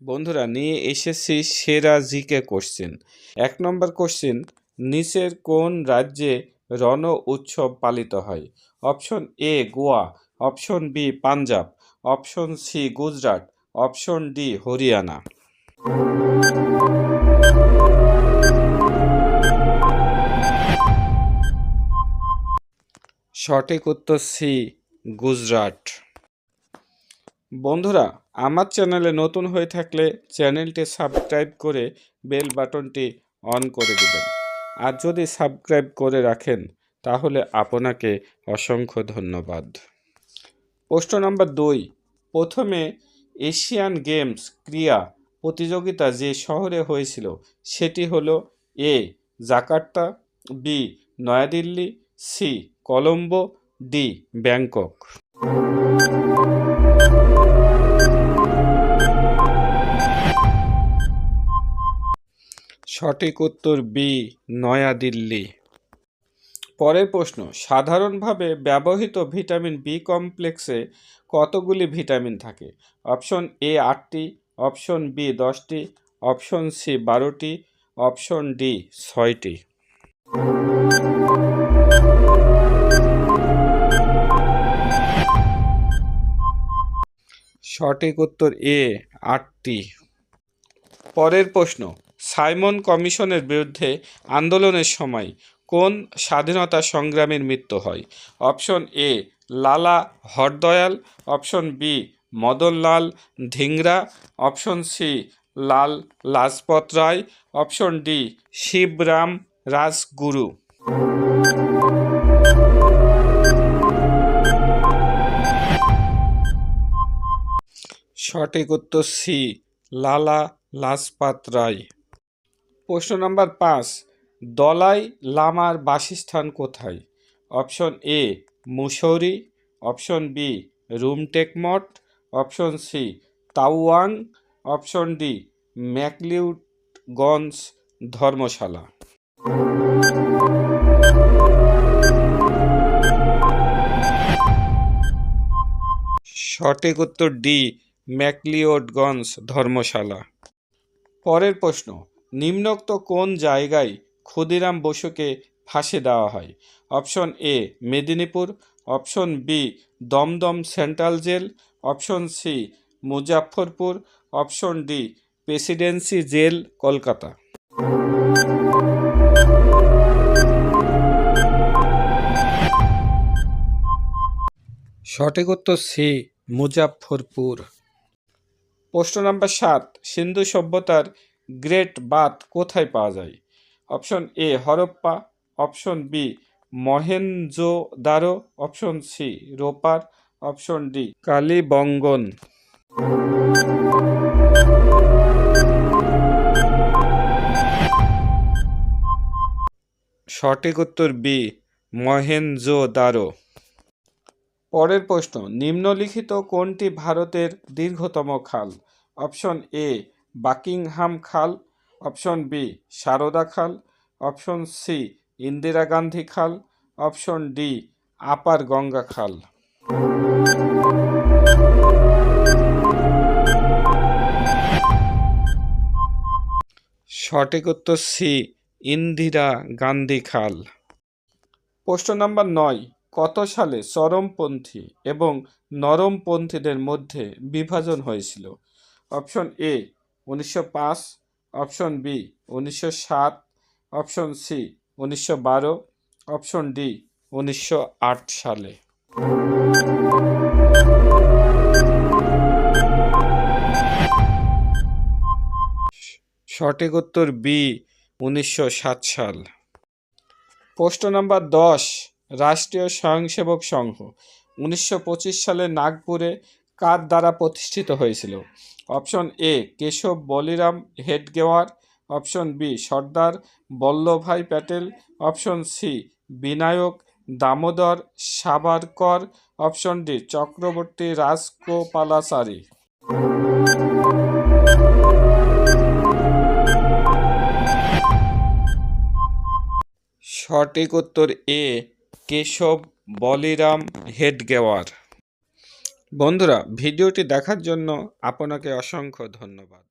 বন্ধুরা, নিয়ে এসেছি সেরা জিকে কোশ্চেন এক নম্বর কোশ্চেন নিচের কোন রাজ্যে রণ উৎসব পালিত হয়? Option A Goa. Option B Punjab. Option C Gujarat. Option D Haryana. সঠিক উত্তর সি গুজরাট। বন্ধুরা, আমার চ্যানেলে নতুন হয়ে থাকলে চ্যানেলটি সাবস্ক্রাইব করে বেল বাটনটি অন করে দেবেন। আর যদি সাবস্ক্রাইব করে রাখেন, তাহলে আপনাকে অসংখ্য ধন্যবাদ। প্রশ্ন নম্বর দুই, প্রথমে এশিয়ান গেমস ক্রীড়া প্রতিযোগিতা যে শহরে হয়েছিল, সেটি হলো A, Jakarta, B, New Delhi, C, Colombo, D, Bangkok. সঠিক উত্তর বি নয়াদিল্লি। পরের প্রশ্ন, সাধারণভাবে ব্যবহৃত ভিটামিন বি কমপ্লেক্সে কতগুলি ভিটামিন থাকে? অপশন এ আটটি, অপশন বি দশটি, অপশন সি বারোটি, অপশন ডি ছয়টি। সঠিক উত্তর এ, আটটি। পরের প্রশ্ন, সাইমন কমিশনের বিরুদ্ধে আন্দোলনের সময় কোন স্বাধীনতা সংগ্রামীর মৃত্যু হয়? Option A, Lala Hardayal, option B, Madanlal Dhingra, option C, Lal Lajpat Rai, option D, Shivaram Rajguru. সঠিক উত্তর সি, লালা লাজপাত রায়। প্রশ্ন নাম্বার পাঁচ, দলাই লামার বাসস্থান কোথায়? Option A, Mussoorie, option B Rumtek Math option C, Tawang, option D McLeodganj Dharamshala. সঠিক উত্তর ডি ম্যাকলিওডগঞ্জ ধর্মশালা। পরের প্রশ্ন, নিম্নোক্ত কোন জায়গায় ক্ষুদিরাম বসুকে ফাঁসি দেওয়া হয়? Option A, Medinipur. Option B, Dumdum central jail. Option C Muzaffarpur option D, presidency jail, Kolkata. সঠিক উত্তর সি মুজাফরপুর প্রশ্ন নাম্বার সাত, সিন্ধু সভ্যতার গ্রেট বাথ কোথায় পাওয়া যায়? Option A, Harappa, option B Mohenjodaro option C, Ropar, option D, Kalibangan. সঠিক উত্তর বি মহেঞ্জোদারো পরের প্রশ্ন, নিম্নলিখিত কোনটি ভারতের দীর্ঘতম খাল? অপশন এ, বাকিংহাম খাল। অপশন বি, সারদা খাল। অপশন সি, ইন্দিরা গান্ধী খাল। অপশন ডি, আপার গঙ্গা খাল। সঠিক উত্তর সি, ইন্দিরা গান্ধী খাল। প্রশ্ন নাম্বার নয় কত সালে চরমপন্থী এবং নরমপন্থীদের মধ্যে বিভাজন হয়েছিল? অপশন এ, উনিশশো পাঁচ, অপশন বি, উনিশশো সাত, অপশন সি, উনিশশো বারো, অপশন ডি, উনিশশো আট সালে। সঠিক উত্তর বি, উনিশশো সাত সাল। প্রশ্ন নাম্বার দশ রাষ্ট্রীয় স্বয়ংসেবক সংঘ। উনিশশো পঁচিশ সালে নাগপুরে কার দ্বারা প্রতিষ্ঠিত হয়েছিল? Option A, Keshav Baliram Hedgewar. Option B, Sardar Vallabhbhai Patel. Option C, Vinayak Damodar Savarkar option D, Chakravarti Rajagopalachari. সঠিক উত্তর এ কেশব বলিরাম হেডগেওয়ার। বন্ধুরা ভিডিওটি দেখার জন্য আপনাকে অসংখ্য ধন্যবাদ।